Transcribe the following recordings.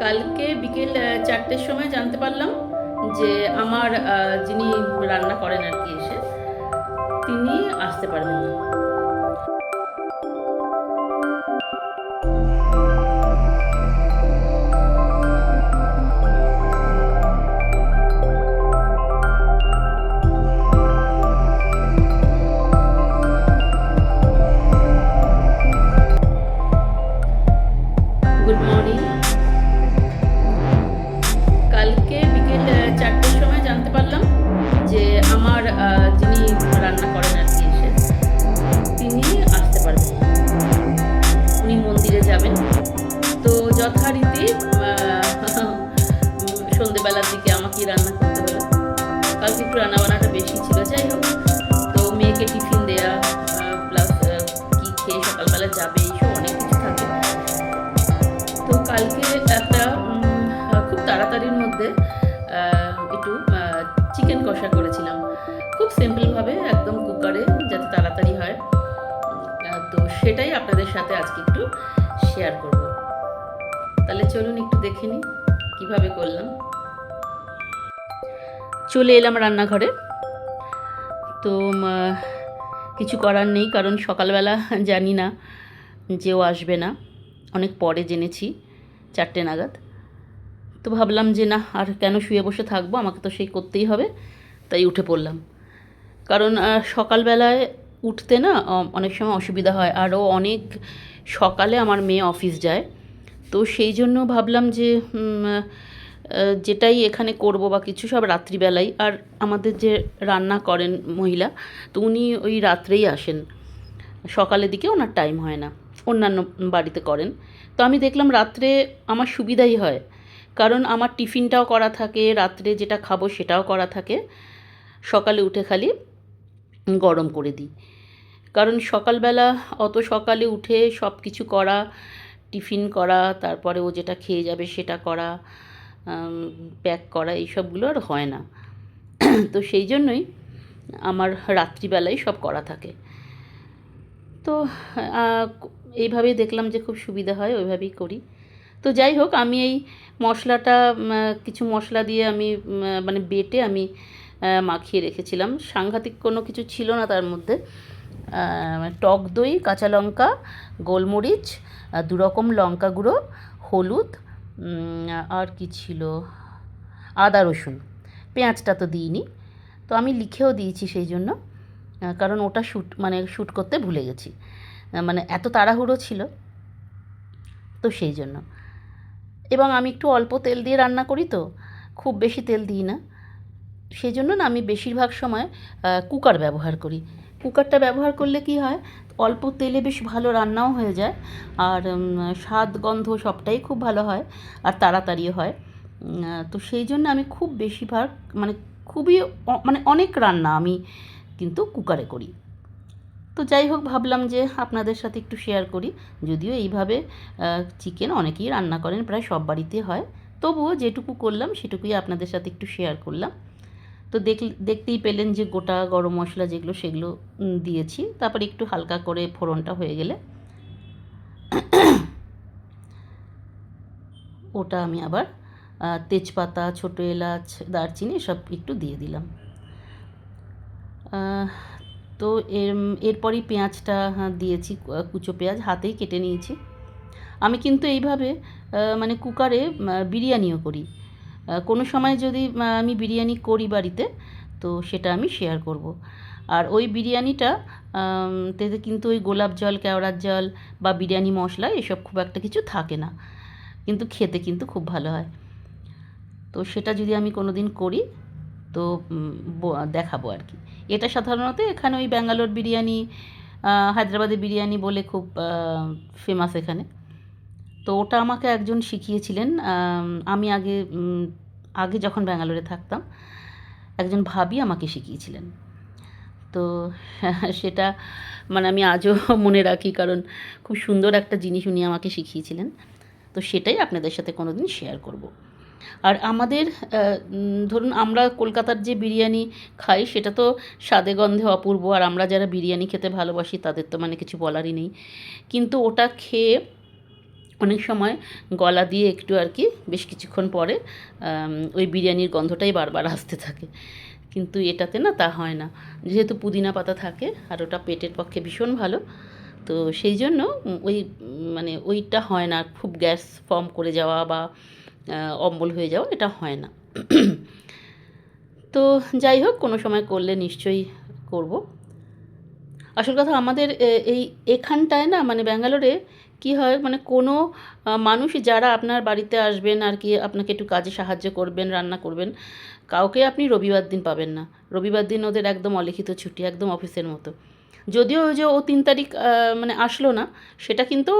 কালকে বিকেল চারটের সময় জানতে পারলাম যে আমার যিনি রান্না করেন আর কি এসে, তিনি আসতে পারবেন না। uh, সেটাই আপনাদের সাথে আজকে একটু শেয়ার করব। তাহলে চলুন একটু দেখে নিই কীভাবে করলাম। চলে এলাম রান্নাঘরে। তো কিছু করার নেই কারণ সকালবেলা জানি না যে ও আসবে না। অনেক পরে জেনেছি, চারটে নাগাদ। তো ভাবলাম যে না, আর কেন শুয়ে বসে থাকব? আমাকে তো সেই করতেই হবে, তাই উঠে পড়লাম। কারণ সকালবেলায় উঠতে না অনেক সময় অসুবিধা হয়। আরও অনেক সকালে আমার মেয়ে অফিস যায়। তো সেই জন্য ভাবলাম যে যেটাই এখানে করব বা কিছু সব রাত্রিবেলাই। আর আমাদের যে রান্না করেন মহিলা, তো উনি ওই রাত্রেই আসেন। সকালের দিকে ওনার টাইম হয় না। অন্যান্য বাড়িতে করেন। তো আমি দেখলাম রাত্রে আমার সুবিধাই হয়। কারণ আমার টিফিনটাও করা থাকে, রাত্রে যেটা খাব সেটাও করা থাকে। সকালে উঠে খালি গরম করে দিই। কারণ সকালবেলা অত সকালে উঠে সব কিছু করা, টিফিন করা, তারপরে ও যেটা খেয়ে যাবে সেটা করা প্যাক করা এইসবগুলো আর হয় না। তো সেই জন্যই আমার রাত্রিবেলায় সব করা থাকে। তো এইভাবেই দেখলাম যে খুব সুবিধা হয়, ওইভাবেই করি। তো যাই হোক, আমি এই মশলাটা কিছু মশলা দিয়ে আমি মানে বেটে আমি মাখিয়ে রেখেছিলাম। সাংঘাতিক কোনো কিছু ছিল না তার মধ্যে। টক দই কাঁচা লঙ্কা গোলমরিচ আহ, দু রকম লঙ্কা গুঁড়ো হলুদ আর কি ছিল? আদা রসুন। পেঁয়াজটা তো দিইনি। তো আমি লিখেও দিয়েছি সেই জন্য কারণ ওটা শ্যুট মানে শ্যুট করতে ভুলে গেছি। মানে এত তাড়াহুড়ো ছিল। তো সেই জন্য। এবং আমি একটু অল্প তেল দিয়ে রান্না করি তো খুব বেশি তেল দিই না। সেই জন্য না আমি বেশিরভাগ সময় কুকার ব্যবহার করি। কুকারটা ব্যবহার করলে কি হয়, অল্প তেলে বেশ ভালো রান্নাও হয়ে যায়, আর স্বাদ, গন্ধ সবটাই খুব ভালো হয়, আর তাড়াতাড়িও হয়। তো সেই জন্য আমি খুব বেশিরভাগ মানে খুবই মানে অনেক রান্না আমি কিন্তু কুকারে করি। তো যাই হোক, ভাবলাম যে আপনাদের সাথে একটু শেয়ার করি। যদিও এইভাবে চিকেন অনেকেই রান্না করেন, প্রায় সব বাড়িতে হয়। তবুও যেটুকু করলাম, সেটুকুই আপনাদের সাথে একটু শেয়ার করলাম। তো দেখ দেখতেই পেলেন যে গোটা গরম মশলা যেগুলো সেগুলো দিয়েছি। তারপর একটু হালকা করে ফোড়নটা হয়ে গেলে ওটা আমি আবার তেজপাতা ছোটো এলাচ দারচিনি সব একটু দিয়ে দিলাম। তো এর এরপরই পেঁয়াজটা হ্যাঁ, দিয়েছি কুচো পেঁয়াজ হাতেই কেটে নিয়েছি। আমি কিন্তু এইভাবে মানে কুকারে বিরিয়ানিও করি। কোনো সময় যদি আমি বিরিয়ানি করি বাড়িতে তো সেটা আমি শেয়ার করব। আর ওই বিরিয়ানিটা তাতে কিন্তু ওই গোলাপ জল কেওড়ার জল বা বিরিয়ানি মশলা এসব খুব একটা কিছু থাকে না। কিন্তু খেতে কিন্তু খুব ভালো হয়। তো সেটা যদি আমি কোনো দিন করি তো দেখাবো আর কি। এটা সাধারণত এখানে ওই ব্যাঙ্গালোর বিরিয়ানি আহ, হায়দ্রাবাদি বিরিয়ানি বলে খুব ফেমাস এখানে। তো ওটা আমাকে একজন শিখিয়েছিলেন, আমি আগে আগে যখন ব্যাঙ্গালোরে থাকতাম, একজন ভাবি আমাকে শিখিয়েছিলেন। তো সেটা মানে আমি আজও মনে রাখি, কারণ খুব সুন্দর একটা জিনিস উনি আমাকে শিখিয়েছিলেন। তো সেটাই আপনাদের সাথে কোনো দিন শেয়ার করব। আর আমাদের ধরুন আমরা কলকাতার যে বিরিয়ানি খাই, সেটা তো স্বাদে গন্ধে অপূর্ব, আর আমরা যারা বিরিয়ানি খেতে ভালোবাসি, তাদের তো মানে কিছু বলারই নেই। কিন্তু ওটা খেয়ে অনেক সময় গলা দিয়ে একটু আর কি বেশ কিছুক্ষণ পরে ওই বিরিয়ানির গন্ধটাই বারবার আসতে থাকে। কিন্তু এটাতে না তা হয় না। যেহেতু পুদিনা পাতা থাকে আর ওটা পেটের পক্ষে ভীষণ ভালো, তো সেই জন্য ওই মানে ওইটা হয় না। খুব গ্যাস ফর্ম করে যাওয়া বা অম্বল হয়ে যাওয়া এটা হয় না। তো যাই হোক, কোনো সময় করলে নিশ্চয়ই করব। আসল কথা আমাদের এই এখানটায় না মানে ব্যাঙ্গালোরে কি হয়? মানে কোনো মানুষ যারা আপনার বাড়িতে আসবেন আর কি, আপনাকে একটু কাজে সাহায্য করবেন, রান্না করবেন, কাউকে আপনি রবিবার দিন পাবেন না। রবিবার দিন ওদের একদম অলিখিত ছুটি, একদম অফিসের মতো। যদিও যে ও তিন তারিখ মানে আসলো না, সেটা কিন্তু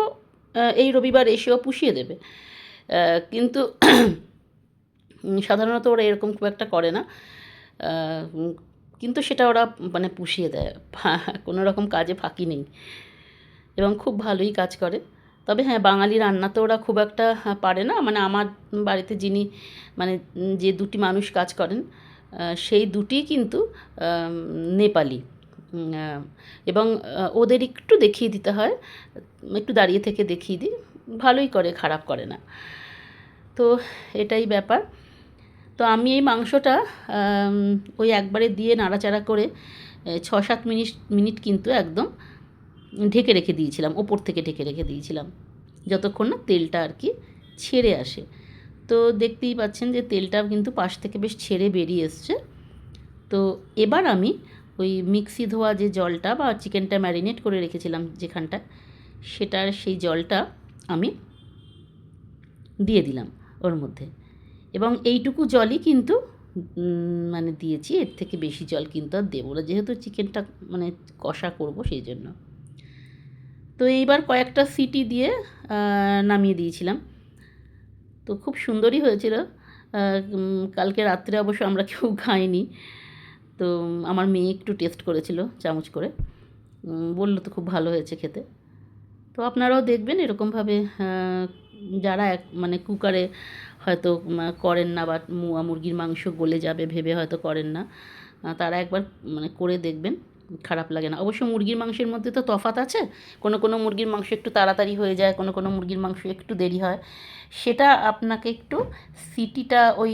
এই রবিবার এসেও পুষিয়ে দেবে। কিন্তু সাধারণত ওরা এরকম খুব একটা করে না। কিন্তু সেটা ওরা মানে পুষিয়ে দেয়। কোনো রকম কাজে ফাঁকি নেই। এবং খুব ভালোই কাজ করে। তবে হ্যাঁ বাঙালি রান্না তো ওরা খুব একটা হ্যাঁ, পারে না। মানে আমার বাড়িতে যিনি মানে যে দুটি মানুষ কাজ করেন সেই দুটি কিন্তু নেপালি। এবং ওদের একটু দেখিয়ে দিতে হয় একটু দাঁড়িয়ে থেকে দেখিয়ে দিই ভালোই করে খারাপ করে না। তো এটাই ব্যাপার। তো আমি এই মাংসটা ওই একবারে দিয়ে নাড়াচাড়া করে ছ সাত মিনিট মিনিট কিন্তু একদম ঢেকে রেখে দিয়েছিলাম, ওপর থেকে ঢেকে রেখে দিয়েছিলাম। যতক্ষণ না তেলটা আর কি ছেড়ে আসে। তো দেখতেই পাচ্ছেন যে তেলটা কিন্তু পাশ থেকে বেশ ছেড়ে বেরিয়ে এসছে। তো এবার আমি ওই মিক্সি ধোয়া যে জলটা বা চিকেনটা ম্যারিনেট করে রেখেছিলাম যেখানটা, সেটার সেই জলটা আমি দিয়ে দিলাম ওর মধ্যে। এবং এইটুকু জলই কিন্তু মানে দিয়েছি, এর থেকে বেশি জল কিন্তু আর দেবো না, যেহেতু চিকেনটা মানে কষা করব সেই জন্য। তো এইবার কয়েকটা সিটি দিয়ে নামিয়ে দিয়েছিলাম। তো খুব সুন্দরই হয়েছিল। কালকে রাত্রে অবশ্য আমরা কেউ খাইনি। তো আমার মেয়ে একটু টেস্ট করেছিল চামচ করে। বলল তো খুব ভালো হয়েছে খেতে। তো আপনারাও দেখবেন এরকমভাবে যারা এক মানে কুকারে হয়তো করেন না বা মুয়া মুরগির মাংস গলে যাবে, ভেবে হয়তো করেন না তারা একবার মানে করে দেখবেন। খারাপ লাগে না। অবশ্য মুরগির মাংসের মধ্যে তো তফাৎ আছে। কোনো কোনো মুরগির মাংস একটু তাড়াতাড়ি হয়ে যায়, কোনো কোনো মুরগির মাংস একটু দেরি হয়। সেটা আপনাকে একটু সিটিটা ওই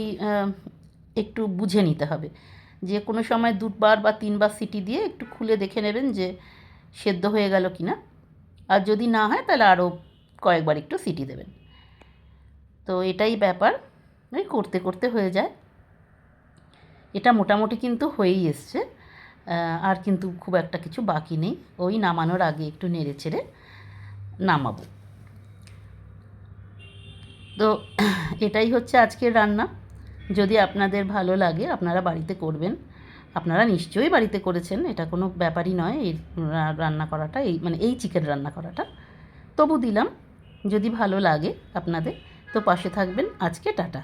একটু বুঝে নিতে হবে। যে কোনো সময় দুবার বা তিনবার সিটি দিয়ে একটু খুলে দেখে নেবেন যে সেদ্ধ হয়ে গেল কি না আর যদি না হয় তাহলে আরও কয়েকবার একটু সিটি দেবেন। তো এটাই ব্যাপার। ওই করতে করতে হয়ে যায়। এটা মোটামুটি কিন্তু হয়েই এসছে। আর কিন্তু খুব একটা কিছু বাকি নেই। ওই নামানোর আগে একটু নেড়ে চেড়ে নামাবো। তো এটাই হচ্ছে আজকের রান্না। যদি আপনাদের ভালো লাগে, আপনারা বাড়িতে করবেন। আপনারা নিশ্চয়ই বাড়িতে করেছেন, এটা কোনো ব্যাপারই নয়। এই রান্না করাটা, এই মানে এই চিকেন রান্না করাটা। তবু দিলাম। যদি ভালো লাগে আপনাদের, তো পাশে থাকবেন। আজকে টাটা।